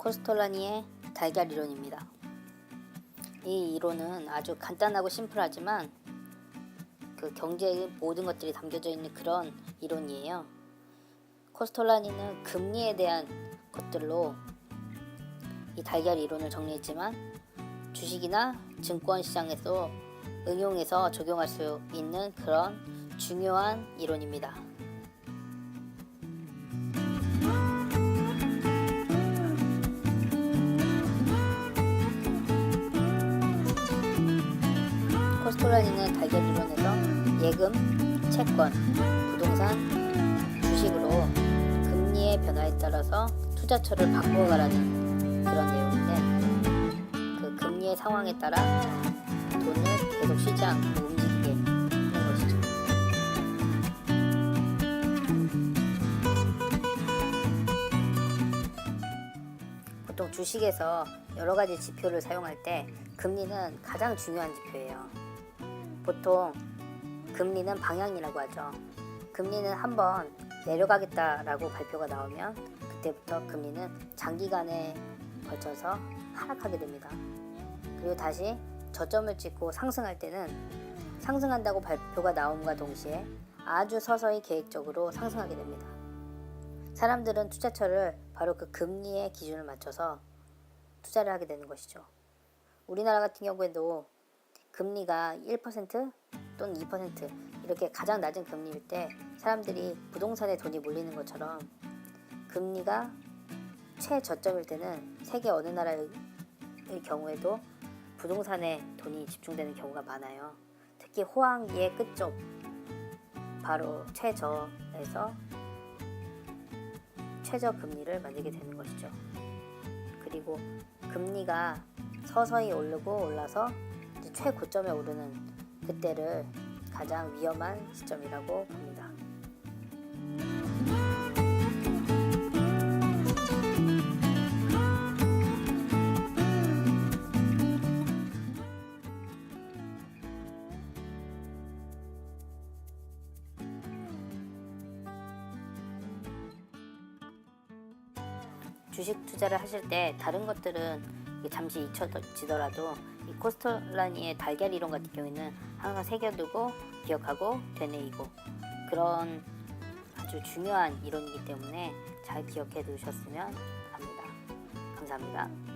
코스톨라니의 달걀 이론입니다. 이 이론은 아주 간단하고 심플하지만 그 경제의 모든 것들이 담겨져 있는 그런 이론이에요. 코스톨라니는 금리에 대한 것들로 이 달걀 이론을 정리했지만 주식이나 증권 시장에서 응용해서 적용할 수 있는 그런 중요한 이론입니다. 스톨라니는 달걀 이론에서 예금, 채권, 부동산, 주식으로 금리의 변화에 따라서 투자처를 바꾸어가라는 그런 내용인데 그 금리의 상황에 따라 돈을 계속 쉬지 않고 움직이게 하는 것이죠. 보통 주식에서 여러 가지 지표를 사용할 때 금리는 가장 중요한 지표예요. 보통 금리는 방향이라고 하죠. 금리는 한번 내려가겠다라고 발표가 나오면 그때부터 금리는 장기간에 걸쳐서 하락하게 됩니다. 그리고 다시 저점을 찍고 상승할 때는 상승한다고 발표가 나옴과 동시에 아주 서서히 계획적으로 상승하게 됩니다. 사람들은 투자처를 바로 그 금리의 기준을 맞춰서 투자를 하게 되는 것이죠. 우리나라 같은 경우에도 금리가 1% 또는 2% 이렇게 가장 낮은 금리일 때 사람들이 부동산에 돈이 몰리는 것처럼 금리가 최저점일 때는 세계 어느 나라의 경우에도 부동산에 돈이 집중되는 경우가 많아요. 특히 호황기의 끝쪽 바로 최저에서 최저 금리를 만들게 되는 것이죠. 그리고 금리가 서서히 오르고 올라서 최고점에 오르는 그때를 가장 위험한 시점이라고 봅니다. 주식 투자를 하실 때 다른 것들은 잠시 잊혀지더라도 이 코스톨라니의 달걀 이론 같은 경우에는 항상 새겨두고 기억하고 되뇌이고 그런 아주 중요한 이론이기 때문에 잘 기억해 두셨으면 합니다. 감사합니다.